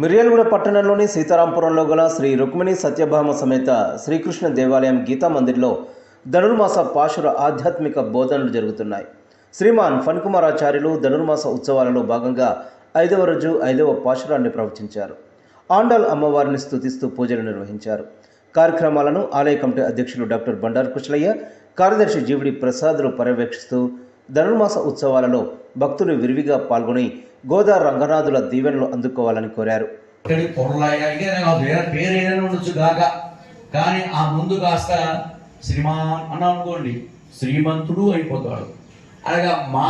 మిర్యాలగూడ పట్టణంలోని సీతారాంపురంలో గల శ్రీ రుక్మిణి సత్యభామ సమేత శ్రీకృష్ణ దేవాలయం గీతా మందిర్లో ధనుర్మాస పాశుర ఆధ్యాత్మిక బోధనలు జరుగుతున్నాయి. శ్రీమాన్ ఫణ్కుమారాచార్యులు ధనుర్మాస ఉత్సవాలలో భాగంగా ఐదవ రోజు ఐదవ పాశురాన్ని ప్రవచించారు. ఆండాల్ అమ్మవారిని స్తుతిస్తూ పూజలు నిర్వహించారు. కార్యక్రమాలను ఆలయ కమిటీ అధ్యక్షులు డాక్టర్ బండారు కుశలయ్య కార్యదర్శి జీవుడి ప్రసాదులు పర్యవేక్షిస్తూ ధనుర్మాస ఉత్సవాలలో భక్తులు విరివిగా పాల్గొని గోదా రంగనాథుల దీవెనలు అందుకోవాలని కోరారు. పేరు ఏదైనా ఉండొచ్చు కానీ ఆ ముందు కాస్త శ్రీమాన్ అని అనుకోండి శ్రీమంతుడు అయిపోతాడు. అలాగా మా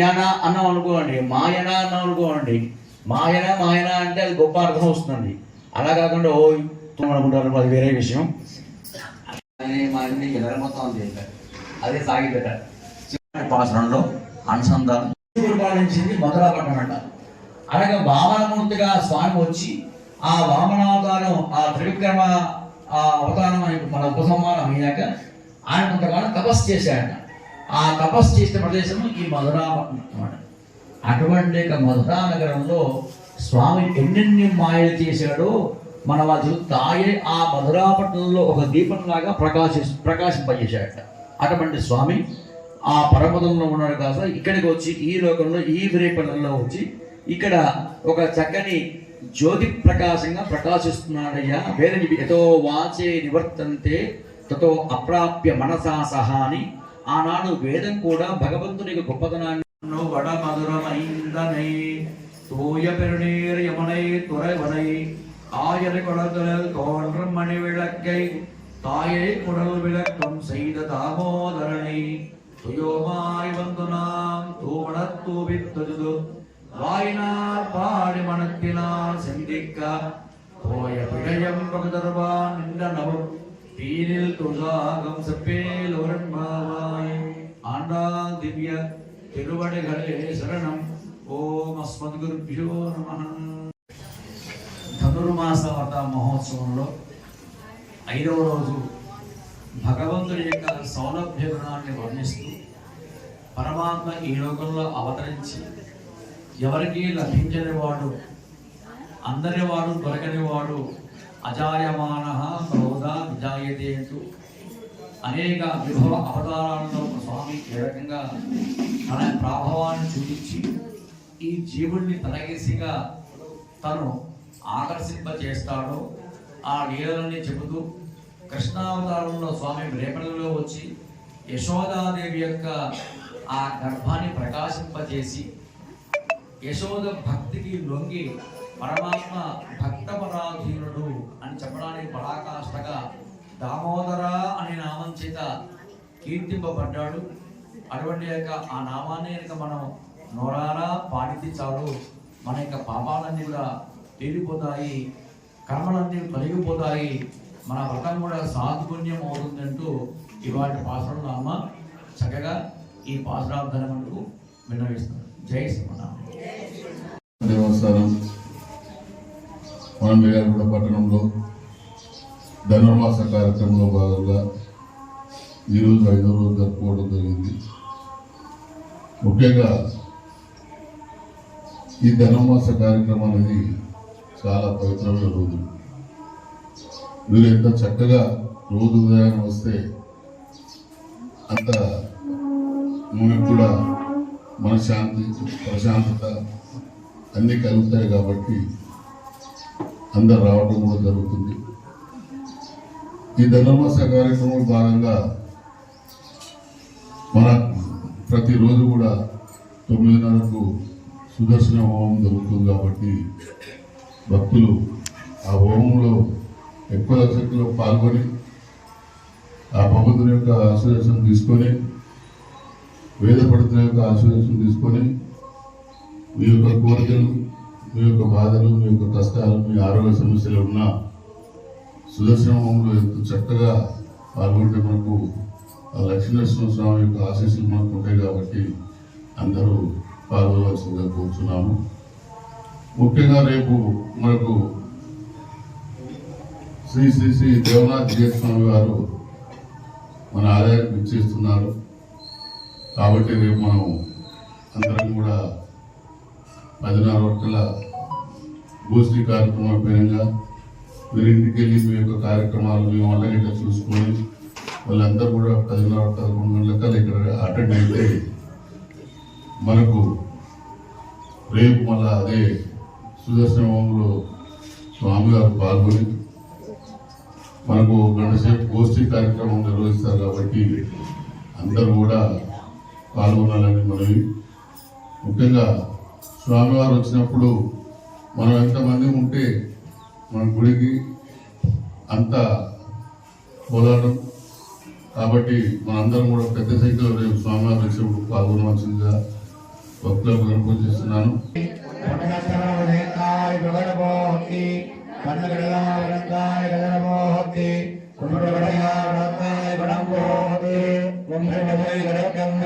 యన అన్నాం అనుకోండి మాయన అన్నాం అనుకోండి మాయన మాయన అంటే అది గొప్ప అర్థం వస్తుంది అలా కాకుండా ఓ అనుకుంటారు అది వేరే విషయం. అదే మా అన్ని ఎదర మొత్తం అంతే అదే సాగిపెట్ట పాసనంలో అనుసంధానం పరిపాలించింది మధురాపట్నం అంట. అలాగే వామనమూర్తిగా స్వామి వచ్చి ఆ వామనావతారం ఆ త్రివిక్రమ ఆ అవతారం మన ఉపసంహారం అయ్యాక ఆయన కొంతకాలం తపస్సు చేశాడట ఆ తపస్సు చేసిన ప్రదేశం ఈ మధురాపట్నం అన్నమాట అటువంటి మధురా నగరంలో స్వామి ఎన్నెన్ని మాయలు చేశాడో మన వాళ్ళు తాయే ఆ మధురాపట్నంలో ఒక దీపంలాగా ప్రకాశి ప్రకాశింపజేశాడట అటువంటి స్వామి ఆ పరమదంలో ఉన్నాడు కాస్త ఇక్కడికి వచ్చి ఈ లోకంలో ఈ విరేపణంలో వచ్చి ఇక్కడ ఒక చక్కని జ్యోతి ప్రకాశంగా ప్రకాశిస్తున్నాడయ్యా వేదని ఎతో వాచే నివర్తంతే తతో అప్రాప్య మనసా సహా అని. ఆనాడు వేదం కూడా భగవంతుని గొప్పతనాన్ని వడ మధురమైందనై తోయ పెరుణీర్ యమనై తురవనై தாயரை வளர்தல் தோன்றும் மணி விளக்கை தாயை குடல் விளக்கம் செய்த தாமோதரனை சுயோமாய் வந்து நாம் தூமணத் தூவித்தது வாயினார் பாடி மனத்தினார் சிந்திக்க போய பிழையம் பகுதர்வான் நின்ற நபம் தீரில் துழாகம் செப்பேல் உரண்பாவாய் ஆண்டாள் திவ்ய திருவடிகளே சரணம். ஓம் அஸ்மத் குருபியோ நமஹா ధనుర్మాస వ్రత మహోత్సవంలో ఐదవ రోజు భగవంతుడి యొక్క సౌలభ్య గుణాన్ని వర్ణిస్తూ పరమాత్మ ఈ లోకంలో అవతరించి ఎవరికి లభించని వాడు అందరి వాడు దొరకని వాడు అజాయమాన క్రోధ విజాయతే అంటూ అనేక విభవ అవతారాలలో స్వామి ఏ రకంగా తన ప్రభావాన్ని చూపించి ఈ జీవుడిని తలగేసిగా తను ఆకర్షింప చేస్తాడో ఆ లీలలని చెబుతూ కృష్ణావతారంలో స్వామి రేపలలో వచ్చి యశోదాదేవి యొక్క ఆ గర్భాన్ని ప్రకాశింపజేసి యశోద భక్తికి లొంగి పరమాత్మ భక్తపరాధీనుడు అని చెప్పడానికి పరాకాష్ఠగా దామోదర అనే నామం చేత కీర్తింపబడ్డాడు. అటువంటి యొక్క ఆ నామాన్ని కనుక మనం నోరారా పాడితే చాలు. మన యొక్క పాపాలన్నీ కూడా తేలిపోతాయి కర్మలన్నీ తొలగిపోతాయి. మన వ్రతం కూడా సాధుపుణ్యం అవుతుందంటూ ఇవాటి పాసరం అమ్మ చక్కగా ఈ పాసరాధనకు విన్నవిస్తున్నారు. జై శ్రీమన్నారాయణ. దేవస్థానం పట్టణంలో ధనుర్మాస కార్యక్రమంలో భాగంగా ఈరోజు ఐదో రోజు జరుపుకోవడం జరిగింది. ముఖ్యంగా ఈ ధనుర్మాస కార్యక్రమం అనేది చాలా పవిత్రమైన రోజు. మీరు ఎంత చక్కగా రోజు ఉదయాన్నే వస్తే అంత మనకు కూడా మనశ్శాంతి ప్రశాంతత అన్నీ కలుగుతాయి కాబట్టి అందరు రావడం కూడా జరుగుతుంది. ఈ ధనుర్మాస కార్యక్రమం భాగంగా మన ప్రతిరోజు కూడా తొమ్మిదిన్నరకు సుదర్శన హోమం జరుగుతుంది కాబట్టి భక్తులు ఆ హోమంలో ఎక్కువ శక్తిలో పాల్గొని ఆ భగవంతుని యొక్క ఆశీర్వచనం తీసుకొని వేద పండితుల యొక్క ఆశీర్వచనం తీసుకొని మీ యొక్క కోరికలు మీ యొక్క బాధలు మీ యొక్క కష్టాలు మీ ఆరోగ్య సమస్యలు ఉన్న సుదర్శనంలో ఎంత చక్కగా పాల్గొంటే మనకు ఆ లక్ష్మీనరసింహ స్వామి యొక్క ఆశీస్సులు మనకు ఉంటాయి కాబట్టి అందరూ పాల్గొనవలసిందిగా కోరుతున్నాము ముఖ్యంగా రేపు మనకు శ్రీ శ్రీ శ్రీ దేవనాథ్ జీవస్వామి గారు మన ఆలయానికి విచ్చేస్తున్నారు. కాబట్టి రేపు మనం అందరం కూడా పదిన్నర వరకల గోష్ఠి కార్యక్రమం పేరంగా మీరు ఇంటికి వెళ్ళి మీ యొక్క కార్యక్రమాలు మీ అలాగే చూసుకొని వాళ్ళందరూ కూడా పదిన్నర పదకొండు గంటలకల్లా ఇక్కడ అటెండ్ అయితే మనకు రేపు మళ్ళీ అదే సుదర్శన హోమంలో స్వామివారు పాల్గొని మనకు గంటసేపు గోష్ఠీ కార్యక్రమం నిర్వహిస్తారు కాబట్టి అందరూ కూడా పాల్గొనాలని మనవి. ముఖ్యంగా స్వామివారు వచ్చినప్పుడు మనం ఎంతమంది ఉంటే మన గుడికి అంత పోరాటం కాబట్టి మనందరం కూడా పెద్ద సంఖ్యలో రేపు స్వామివారు వచ్చినప్పుడు పాల్గొనవలసిందిగా భక్తులకు వినపం చేస్తున్నాను. பிரகடமோஹத்தி கண்ணகடையா விளங்காய் கஜனமோஹத்தி கும்பிடவடையா விளங்காய் விளங்கோஹதி ஒன்றை கடக்கம்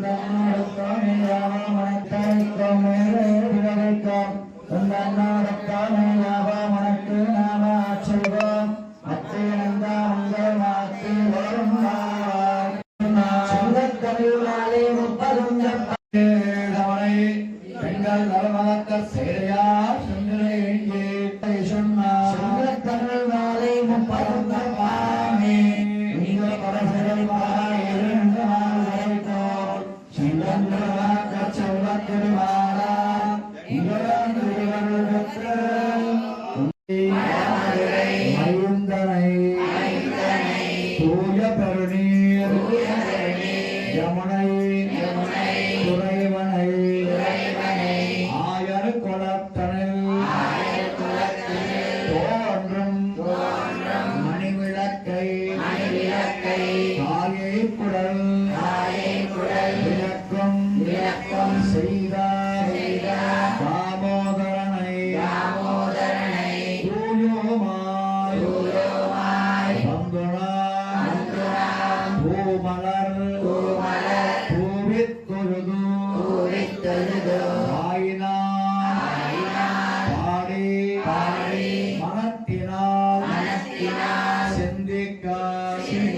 Thank you. Amen.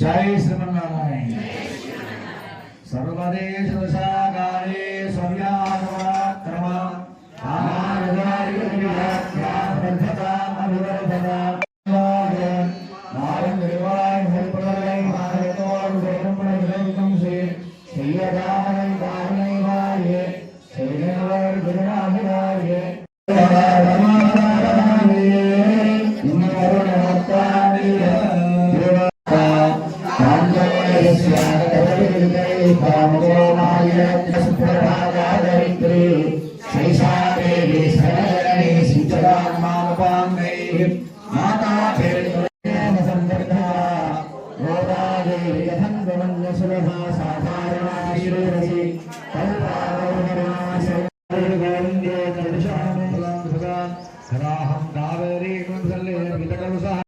జయ శ్రీమన్నారాయణ. సర్వదేశ కరాహం కావేరీ కుంసలే వితకలు సహ గోవింద గోకులనంద